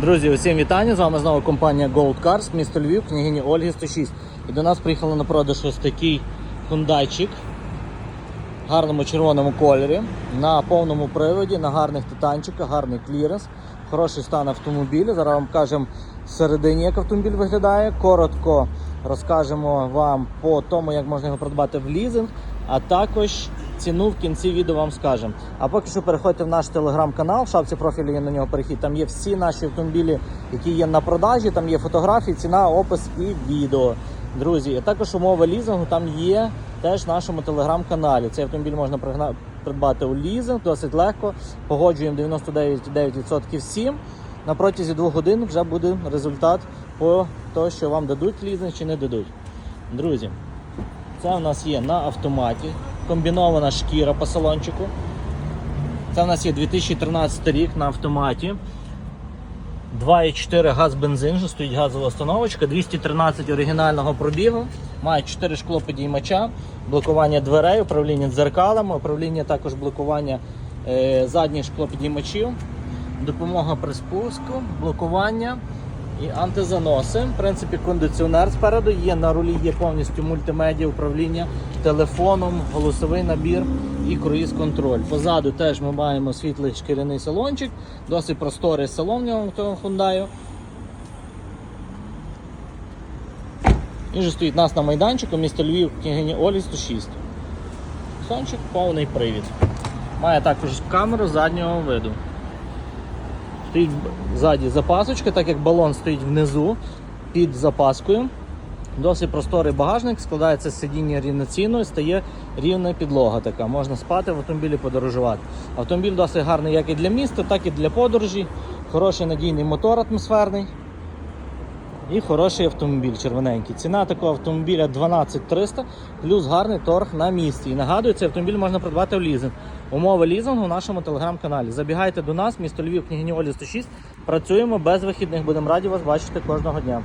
Друзі, усім вітання! З вами знову компанія Gold Cars, місто Львів, княгині Ольги 106. І до нас приїхали на продаж ось такий хундайчик в гарному червоному кольорі, на повному приводі, на гарних титанчиках, гарний кліренс, хороший стан автомобіля. Зараз вам кажемо всередині, як автомобіль виглядає. Коротко розкажемо вам по тому, як можна його придбати в лізинг, а також ціну в кінці відео вам скажемо. А поки що переходьте в наш телеграм-канал, в шапці профілю є на нього перехід. Там є всі наші автомобілі, які є на продажі, там є фотографії, ціна, опис і відео. Друзі, і також умови лізингу там є теж в нашому телеграм-каналі. Цей автомобіль можна придбати у лізинг досить легко. Погоджуємо 99,9% всім. На протязі двох годин вже буде результат по тому, що вам дадуть лізинг чи не дадуть. Друзі, це у нас є на автоматі, комбінована шкіра по салончику. Це у нас є 2013 рік на автоматі. 2,4 газ бензин, вже стоїть газова установочка, 213 оригінального пробігу, має 4 шклоподіймача, блокування дверей, управління дзеркалами, управління також блокування е, задніх шклоподіймачів, допомога при спуску, блокування і антизаноси. В принципі, кондиціонер спереду є на рулі, є повністю мультимедіа, управління телефоном, голосовий набір і круїз-контроль. Позаду теж ми маємо світлий шкіряний салончик, досить просторий салон в ньому Hyundai. І вже стоїть нас на майданчику, місто Львів, княгині Олі 106. Сончик повний привід. Має також камеру заднього виду. Стоїть ззаді запасочка, так як балон стоїть внизу під запаскою. Досить просторий багажник, складається з сидіння рівноцінно стає рівна підлога така. Можна спати в автомобілі, подорожувати. Автомобіль досить гарний як і для міста, так і для подорожі. Хороший надійний мотор атмосферний. І хороший автомобіль червоненький. Ціна такого автомобіля 12300 плюс гарний торг на місці. І нагадую, цей автомобіль можна придбати в лізинг. Умови лізингу в нашому телеграм-каналі. Забігайте до нас, місто Львів, княгині Олі 106. Працюємо без вихідних. Будемо раді вас бачити кожного дня.